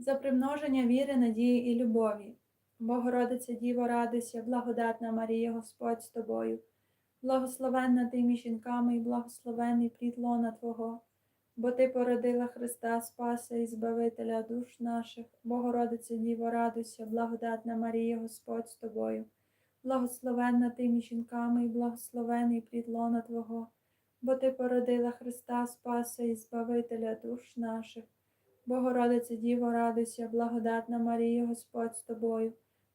За примноження віри, надії і любові. Богородиця Діво, радуйся, благодатна Марія, Господь з тобою. Благословенна ти між жінками і благословений плід лона Твого, бо Ти породила Христа Спаса і Збавителя душ наших, Богородице Діво, радуйся, благодатна Марія, Господь з тобою, благословенна ти між жінками і благословений плід лона Твого, бо Ти породила Христа Спаса і Збавителя душ наших, Богородице Діво, радуйся, благодатна Марія, Господь з тобою,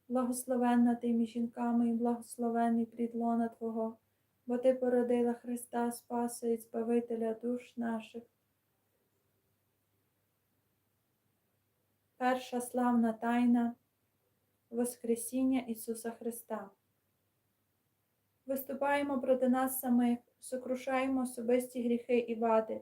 благословенна ти між жінками і благословений плідлона Твого бо Ти породила Христа Спаса і Збавителя душ наших. Перша славна тайна Воскресіння Ісуса Христа. Виступаємо проти нас самих, сокрушаємо особисті гріхи і вади,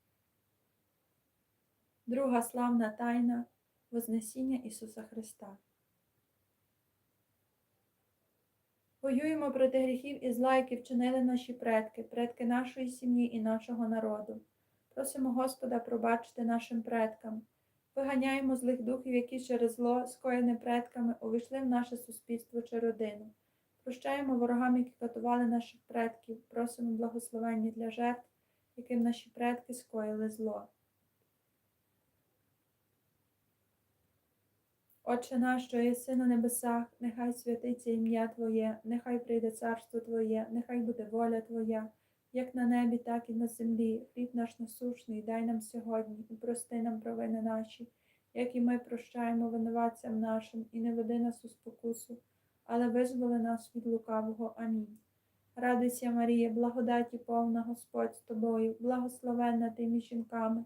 Друга славна тайна Вознесіння Ісуса Христа. Воюємо проти гріхів і зла, які вчинили наші предки, предки нашої сім'ї і нашого народу. Просимо Господа пробачити нашим предкам. Виганяємо злих духів, які через зло, скоєне предками, увійшли в наше суспільство чи родину. Прощаємо ворогам, які катували наших предків, просимо благословення для жертв, яким наші предки скоїли зло. Отче наш, що єси на небесах, нехай святиться ім'я Твоє, нехай прийде царство Твоє, нехай буде воля Твоя, як на небі, так і на землі. Хліб наш насушний, дай нам сьогодні, і прости нам провини наші, як і ми прощаємо винуватцям нашим, і не веди нас у спокусу, але визволи нас від лукавого. Амінь. Радуйся, Марія, благодаті повна Господь з тобою, благословенна ти між жінками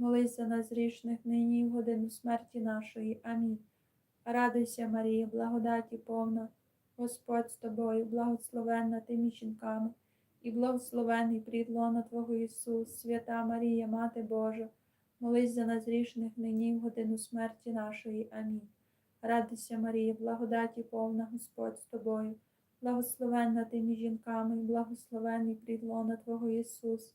Молись за нас грішних нині і в годину смерті нашої. Амінь. Радуйся, Марія, благодаті повна, Господь з тобою, благословенна ти між жінками, і благословений плід Твого Ісус, свята Марія, Мати Божа, молись за нас грішних нині і в годину смерті нашої. Амінь. Радуйся, Марія, благодаті повна, Господь з тобою, благословенна ти між жінками, і благословений плід Твого Ісус.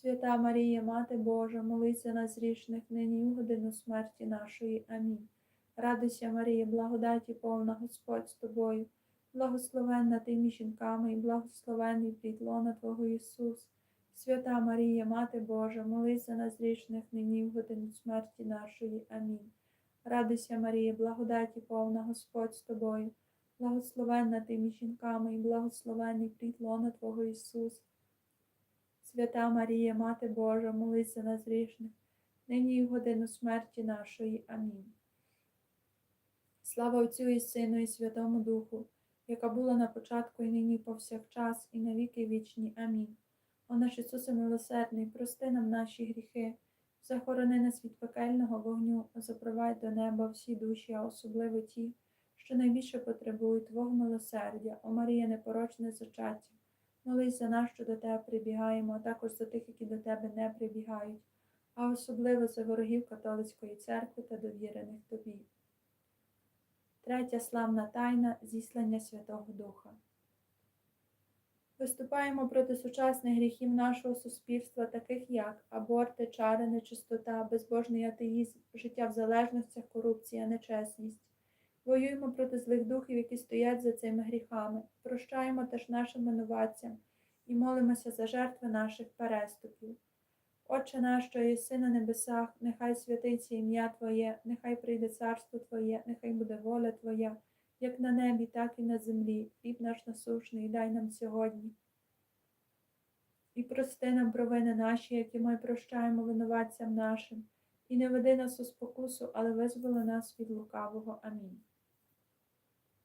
Свята Марія, Мати Божа, молись за нас грішних нині в годину смерті нашої. Амінь. Радуйся, Марія, благодаті повна Господь з тобою, благословенна ти між жінками і благословений плід лона Твого Ісус. Свята Марія, Мати Божа, молись за нас грішних нині в годину смерті нашої. Амінь. Радуйся, Марія, благодаті повна Господь з тобою, благословенна ти між жінками і благословений плід лона Твого Ісус. Свята Марія, Мати Божа, молись за нас грішних, нині і в годину смерті нашої. Амінь. Слава Отцю і Сину, і Святому Духу, яка була на початку і нині повсякчас, і на віки вічні. Амінь. О наш Ісусе милосердний, прости нам наші гріхи, захорони нас від пекельного вогню, запровадь до неба всі душі, а особливо ті, що найбільше потребують Твого милосердя, о Марія, непорочне зачаття. Молись за нас, що до тебе прибігаємо, а також за тих, які до тебе не прибігають, а особливо за ворогів католицької церкви та довірених тобі. Третя славна тайна зіслання Святого Духа. Виступаємо проти сучасних гріхів нашого суспільства, таких як аборти, чари, нечистота, безбожний атеїзм, життя в залежностях, корупція, нечесність. Воюємо проти злих духів, які стоять за цими гріхами, прощаємо теж нашим винуватцям і молимося за жертви наших переступів. Отче наш, що єси на небесах, нехай святиться ім'я Твоє, нехай прийде царство Твоє, нехай буде воля Твоя, як на небі, так і на землі. Хліб наш насушний, дай нам сьогодні. І прости нам провини наші, які ми прощаємо винуватцям нашим, і не веди нас у спокусу, але визволи нас від лукавого. Амінь.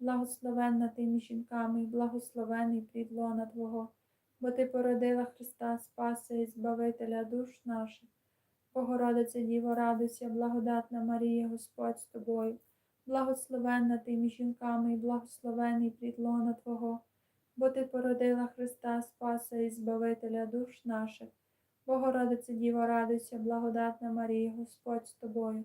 благословенна ти між жінками благословений плід лона Твого, бо ти породила Христа Спаса і Збавителя душ наших. Богородице, Діво, радуйся, благодатна Марія, Господь з тобою, благословенна ти між жінками благословений плід лона Твого, бо ти породила Христа Спаса і Збавителя душ наших. Богородице, Діво, радуйся, благодатна Марія, Господь з тобою,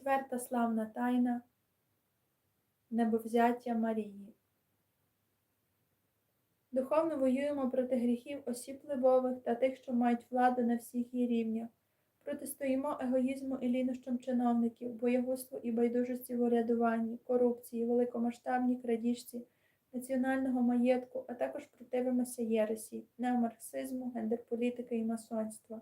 Четверта славна тайна Небовзяття Марії. Духовно воюємо проти гріхів осіб впливових та тих, що мають владу на всіх її рівнях. Протистоїмо егоїзму і лінощам чиновників, боягузтву і байдужості в урядуванні, корупції, великомасштабній крадіжці, національного маєтку, а також противимося єресі, неомарксизму, гендерполітики і масонства.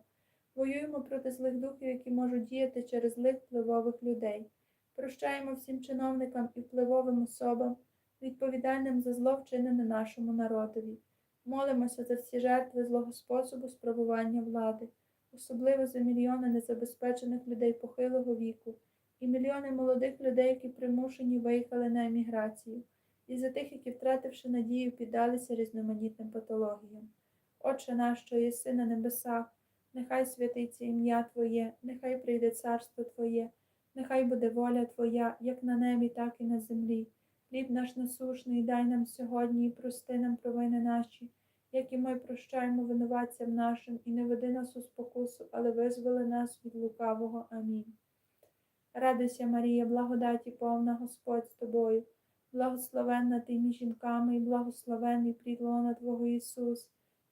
Воюємо проти злих духів, які можуть діяти через злих впливових людей. Прощаємо всім чиновникам і впливовим особам, відповідальним за зло вчинене нашому народові. Молимося за всі жертви злого способу спробування влади, особливо за мільйони незабезпечених людей похилого віку і мільйони молодих людей, які примушені виїхали на еміграцію, і за тих, які, втративши надію, піддалися різноманітним патологіям. Отче наш, що єси на небесах, нехай святиться ім'я Твоє, нехай прийде царство Твоє, нехай буде воля Твоя, як на небі, так і на землі. Хліб наш насушний, дай нам сьогодні і прости нам провини наші, як і ми прощаємо винуватцям нашим, і не веди нас у спокусу, але визволи нас від лукавого. Амінь. Радуйся, Марія, благодаті повна Господь з тобою, благословенна ти між жінками, і благословений плід лона Твого Ісус.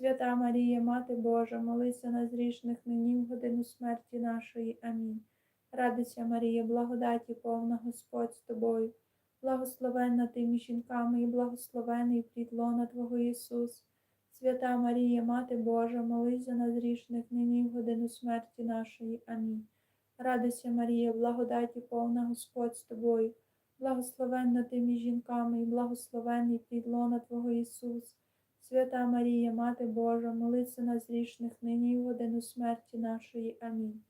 Свята Марія, Мати Божа, молися нас грішних нині в годину смерті нашої. Амінь. Радуйся, Марія, благодаті повна Господь з тобою. Благословенна ти між жінками, і благословений плід лона Твого Ісус. Свята Марія, Мати Божа, молись за нас грішних нині в годину смерті нашої. Амінь. Радуйся, Марія, благодаті повна Господь з тобою. Благословенна ти жінками, і благословений плід лона Твого Ісус. Свята Марія, Мати Божа, молись за нас грішних нині в годину смерті нашої. Амінь.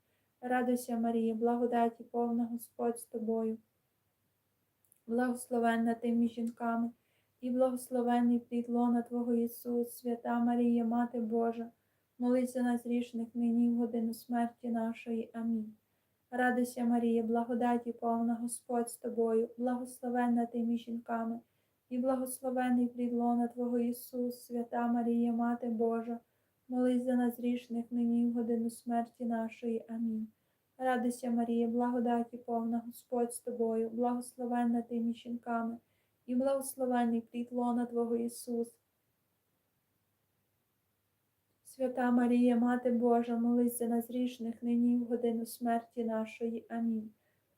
Радуйся, Марія, благодаті повна Господь з тобою. Благословенна ти між жінками, і благословений плід лона Твого Ісус, свята Марія, Мати Божа, молись за нас грішних нині в годину смерті нашої. Амінь. Радуйся, Марія, благодаті повна Господь з тобою, благословенна ти між жінками, і благословений плід Твого Ісус, свята Марія, Мати Божа, молись за нас грішних нині в годину смерті нашої. Амінь. Радуйся, Марія, благодаті повна Господь з тобою, благословенна ти між жінками, і благословений плід Твого Ісус. Свята Марія, Мати Божа, молись за нас грішних нині в годину смерті нашої. Амінь.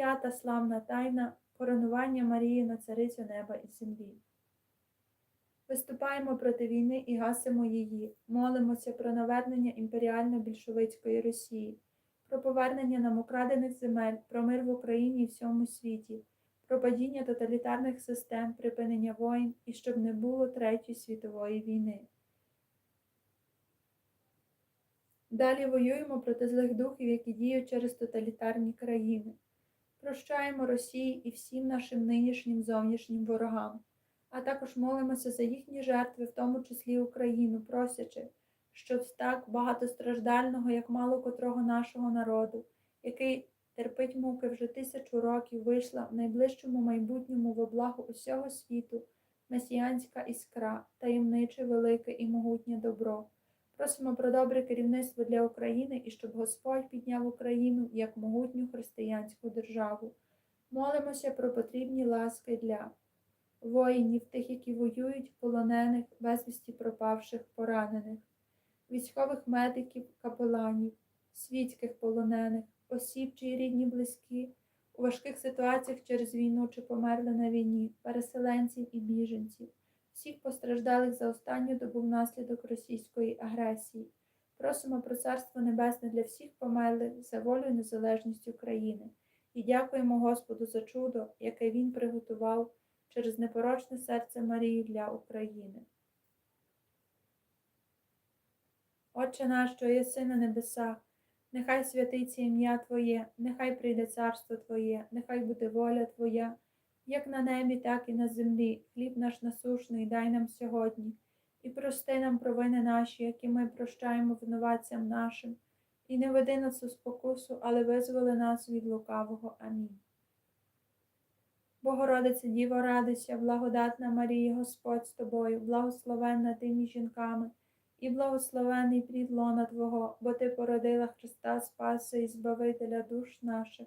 П'ята славна тайна коронування Марії на царицю неба і землі. Виступаємо проти війни і гасимо її, молимося про навернення імперіально-більшовицької Росії, про повернення нам украдених земель, про мир в Україні і всьому світі, про падіння тоталітарних систем, припинення воїн і щоб не було Третьої світової війни. Далі воюємо проти злих духів, які діють через тоталітарні країни. Прощаємо Росії і всім нашим нинішнім зовнішнім ворогам, а також молимося за їхні жертви, в тому числі Україну, просячи, щоб так багатостраждального, як мало котрого нашого народу, який терпить муки вже тисячу років, вийшла в найближчому майбутньому в облагу усього світу месіянська іскра, таємниче, велике і могутнє добро. Просимо про добре керівництво для України і щоб Господь підняв Україну як могутню християнську державу. Молимося про потрібні ласки для воїнів, тих, які воюють, полонених, безвісті пропавших, поранених, військових медиків, капеланів, світських полонених, осіб, чиї рідні близькі, у важких ситуаціях через війну чи померли на війні, переселенців і біженців всіх постраждалих за останню добу внаслідок російської агресії. Просимо про Царство Небесне для всіх померлих за волю і незалежність України і дякуємо Господу за чудо, яке Він приготував через непорочне серце Марії для України. Отче наш, що єси на небесах, нехай святиться ім'я Твоє, нехай прийде царство Твоє, нехай буде воля Твоя як на небі, так і на землі. Хліб наш насушний дай нам сьогодні, і прости нам провини наші, які ми прощаємо винуватцям нашим, і не веди нас у спокусу, але визволи нас від лукавого. Амінь. Богородице, Діво, радуйся, благодатна Марія, Господь з тобою, благословенна ти між жінками, і благословений плід лона Твого, бо Ти породила Христа Спаса і Збавителя душ наших.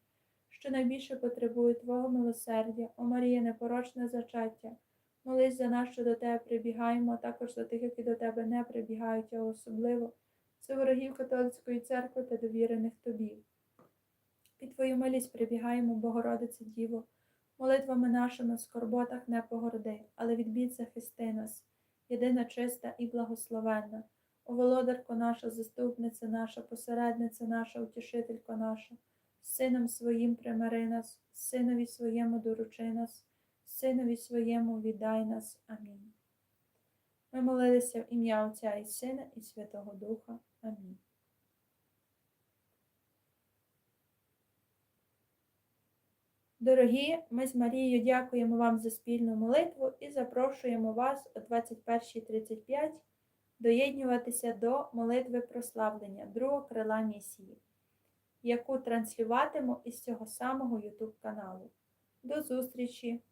що найбільше потребують Твого милосердя, о Марія, непорочне зачаття. Молись за нас, що до Тебе прибігаємо, а також за тих, які до Тебе не прибігають, а особливо це ворогів католицької церкви та довірених Тобі. Під Твою милість прибігаємо, Богородице Діво, молитвами нашими в скорботах не погорди, але від бід захисти нас, єдина чиста і благословенна, о володарко наша, заступниця наша, посередниця наша, утішителько наша, сином своїм примири нас, синові своєму доручи нас, синові своєму віддай нас. Амінь. Ми молилися в ім'я Отця і Сина, і Святого Духа. Амінь. Дорогі, ми з Марією дякуємо вам за спільну молитву і запрошуємо вас о 21.35 доєднюватися до молитви прославлення другого крила місії, яку транслюватиму із цього самого YouTube каналу. До зустрічі!